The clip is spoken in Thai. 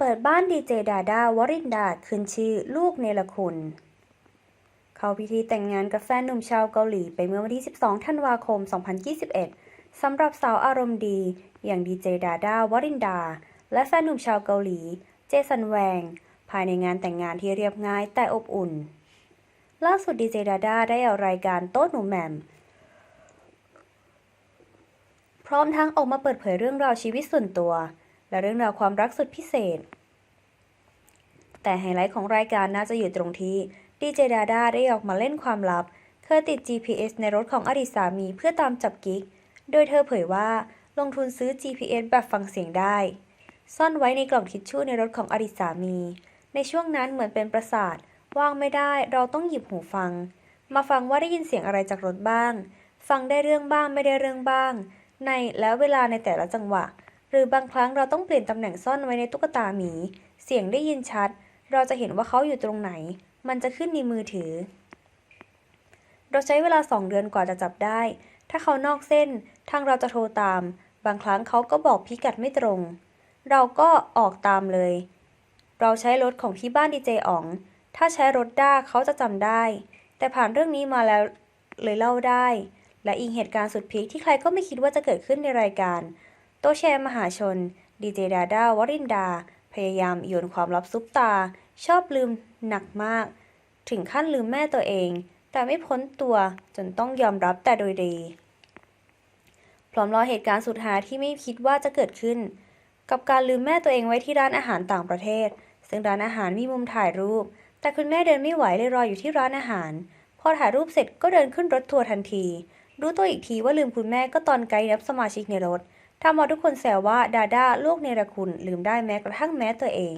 เปิดบ้านดีเจดาดาวรินดาขึ้นชื่อลูกเนรคุณ เข้าพิธีแต่งงานกับแฟนหนุ่มชาวเกาหลีไปเมื่อวันที่ 12 ธันวาคม 2021 สำหรับสาวอารมณ์ดี อย่างดีเจดาดาวรินดา และแฟนหนุ่มชาวเกาหลี เจสันแวง ภายในงานแต่งงานที่เรียบง่ายแต่อบอุ่น ล่าสุดดีเจดาดาได้ออกรายการโต๊ะหนุ่มแหม่มพร้อมทั้งออกมาเปิดเผยเรื่องราวชีวิตส่วนตัว และเรื่องราวความรักสุดพิเศษ แต่ไฮไลท์ของรายการน่าจะอยู่ตรงที่ดีเจดาดาได้ออกมาเล่นความลับ เคยติด GPS ในรถของอดีตสามีเพื่อตามจับกิ๊ก โดยเธอเผยว่าลงทุนซื้อ GPS แบบฟังเสียงได้ ซ่อนไว้ในกล่องทิชชู่ในรถของอดีตสามี ในช่วงนั้นเหมือนเป็นประสาทวางไม่ได้เราต้องหยิบหูฟัง มาฟังว่าได้ยินเสียงอะไรจากรถบ้าง ฟังได้เรื่องบ้างไม่ได้เรื่องบ้าง ในและเวลาในแต่ละจังหวะ รือบางครั้งเราต้องเปลี่ยนตำแหน่งซ่อนไว้ในตุ๊กตาหมี เสียงได้ยินชัด เราจะเห็นว่าเขาอยู่ตรงไหน มันจะขึ้นในมือถือ เราใช้เวลาสองเดือนกว่าจะจับได้ ถ้าเขานอกเส้น ทางเราจะโทรตาม บางครั้งเขาก็บอกพิกัดไม่ตรง เราก็ออกตามเลย เราใช้รถของที่บ้านดีเจอ๋อง ถ้าใช้รถด้าเขาจะจำได้ แต่ผ่านเรื่องนี้มาแล้วเลยเล่าได้ และอีกเหตุการณ์สุดพีคที่ใครก็ไม่คิดว่าจะเกิดขึ้นในรายการ โตแชร์มหาชน ดีเจดาด้าวรินดา พยายามโยนความลับซุปตา ชอบลืมหนักมาก ถึงขั้นลืมแม่ตัวเอง แต่ไม่พ้นตัวจนต้องยอมรับแต่โดยดี พร้อมรอเหตุการณ์สุดหาที่ไม่คิดว่าจะเกิดขึ้น กับการลืมแม่ตัวเองไว้ที่ร้านอาหารต่างประเทศ ซึ่งร้านอาหารมีมุมถ่ายรูป แต่คุณแม่เดินไม่ไหวเลยรออยู่ที่ร้านอาหาร พอถ่ายรูปเสร็จก็เดินขึ้นรถทัวร์ทันที รู้ตัวอีกทีว่าลืมคุณแม่ก็ตอนไกด์นับสมาชิกในรถ ทำเอาทุกคนแซวว่าดาด้าลูกเนรคุณลืมได้แม้กระทั่งแม้ตัวเอง